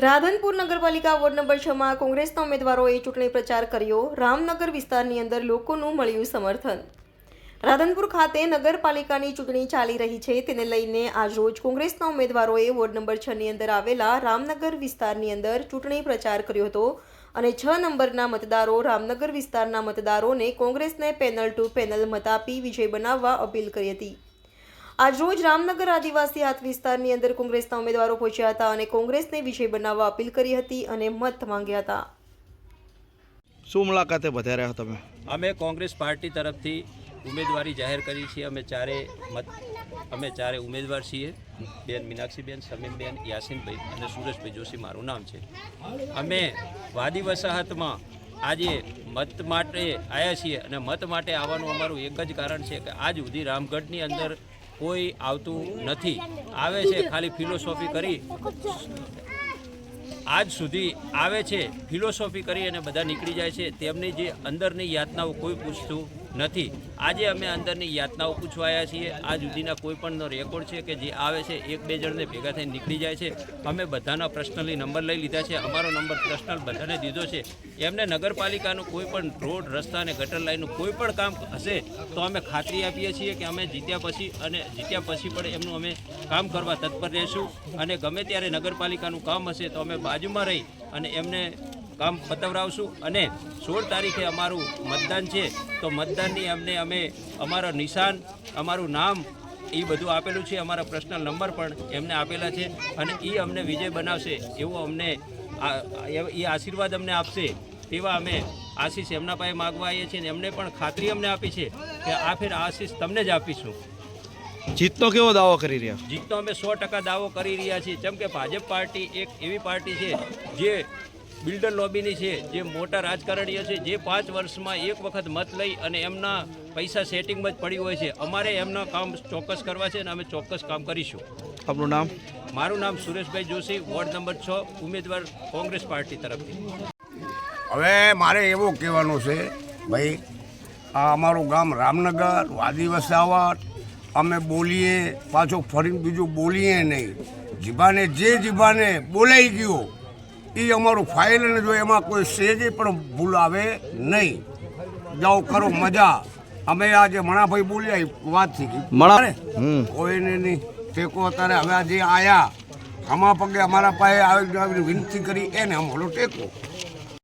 રાધનપુર નગરપાલિકા ward number છમાં કોંગ્રેસના ઉમેદવારોએ ચૂંટણી પ્રચાર કર્યો. રામનગર વિસ્તારની અંદર લોકોનું મળ્યું સમર્થન. રાધનપુર ખાતે નગરપાલિકાની ચૂંટણી ચાલી રહી છે. તેને લઈને આજરોજ કોંગ્રેસના ઉમેદવારોએ વોર્ડ નંબર છની અંદર આવેલા રામનગર વિસ્તારની અંદર ચૂંટણી પ્રચાર કર્યો હતો અને છ નંબરના મતદારો રામનગર વિસ્તારના મતદારોને કોંગ્રેસને પેનલ ટુ પેનલ મત આપી વિજય બનાવવા અપીલ કરી હતી. આજરોજ રામનગર આદિવાસી હાથ વિસ્તારની અંદર કોંગ્રેસના ઉમેદવારો પહોંચ્યા હતા અને કોંગ્રેસને વિજય બનાવવા અપીલ કરી હતી અને મત માંગ્યા હતા. શું મુલાકાતે વધાર્યા તમે? અમે કોંગ્રેસ પાર્ટી તરફથી ઉમેદવારી જાહેર કરી છે. અમે ચારે મત અમે ચારે ઉમેદવાર છીએ. બેન મીનાક્ષીબેન સમીમબેન યાસીનભાઈ અને સુરેશભાઈ જોશી મારું નામ છે. અમે વાદી વસાહતમાં આજે મત માટે આવ્યા છીએ અને મત માટે આવવાનું અમારું એક જ કારણ છે કે આજ સુધી રામગઢની અંદર કોઈ આવતું નથી. આવે છે, ખાલી ફિલોસોફી કરી. આજ સુધી આવે છે ફિલોસોફી કરી અને બધા નીકળી જાય છે. તેમની જે અંદરની યાતનાઓ કોઈ પૂછતું નથી. આજે અમે અંદરની યાતનાઓ પૂછવા આવ્યા છીએ. આ સુધીના કોઈ પણનો રેકોર્ડ છે કે જે આવે છે, એક બે જણને ભેગા થઈને નીકળી જાય છે. અમે બધાના પર્સનલી નંબર લઈ લીધા છે. અમારો નંબર પર્સનલ બધાને દીધો છે. એમને નગરપાલિકાનું કોઈ પણ રોડ, રસ્તા અને ગટર લાઈનનું કોઈ પણ કામ હશે તો અમે ખાતરી આપીએ છીએ કે અમે જીત્યા પછી અને જીત્યા પછી પણ એમનું અમે કામ કરવા તત્પર રહેશું. અને ગમે ત્યારે નગરપાલિકાનું કામ હશે તો અમે બાજુમાં રહી અને એમને કામ પતવરાવશું અને સોળ તારીખે અમારું મતદાન છે. તો મતદાનની અમને અમે અમારા નિશાન અમારું નામ એ બધું આપેલું છે. અમારા પર્સનલ નંબર પણ એમને આપેલા છે અને એ અમને વિજય બનાવશે એવું અમને આ- એ આશીર્વાદ અમને આપશે તેવા અમે આશીષ એમના પાસે માગવા આવીએ છીએ અને એમને પણ ખાતરી અમને આપી છે કે આ ફેર આશીષ તમને જ આપીશું. જીતનો કેવો દાવો કરી રહ્યા? જીતનો અમે સો ટકા દાવો કરી રહ્યા છીએ. જેમ કે ભાજપ પાર્ટી એક એવી પાર્ટી છે જે બિલ્ડર લોબીની છે જે મોટા રાજકારણીઓ છે જે પાંચ વર્ષમાં એક વખત મત લઈ અને એમના પૈસા સેટિંગમાં જ પડી હોય છે અમારે એમના કામ ચોક્કસ કરવા છે અને અમે ચોક્કસ કામ કરીશું. આપનું નામ? મારું નામ સુરેશભાઈ જોશી વોર્ડ નંબર છ ઉમેદવાર કોંગ્રેસ પાર્ટી તરફથી. હવે મારે એવું કહેવાનું છે ભાઈ આ અમારું ગામ રામનગર વાદી વસાવટ અમે બોલીએ પાછો ફરીને બીજું બોલીએ નહીં. જીભાને જે જીભાને બોલાઈ ગયું એ અમારું ફાઇલ અને જો એમાં કોઈ સેજે પણ ભૂલ આવે નહીં. જાઓ કરો મજા. અમે આ જે મણાભાઈ બોલ્યા વાત થઈ ગઈ મણા- કોઈને નહીં. ટેકો અત્યારે હવે આજે આયા. આમાં પગે અમારા પાસે આવી આવીને વિનંતી કરી એને અમારો ટેકો.